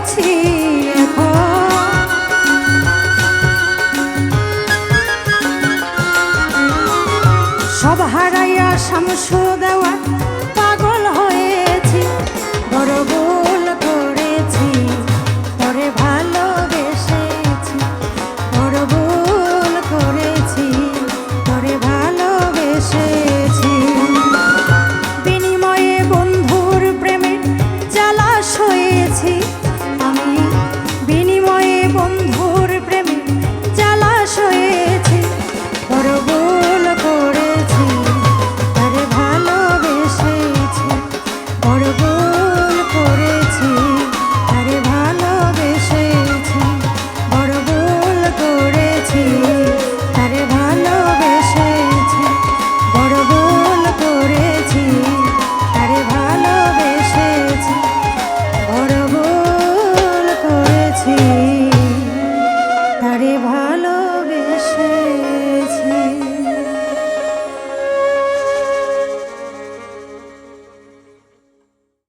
হয়েছি সব হারাইয়া শামসু দেওয়া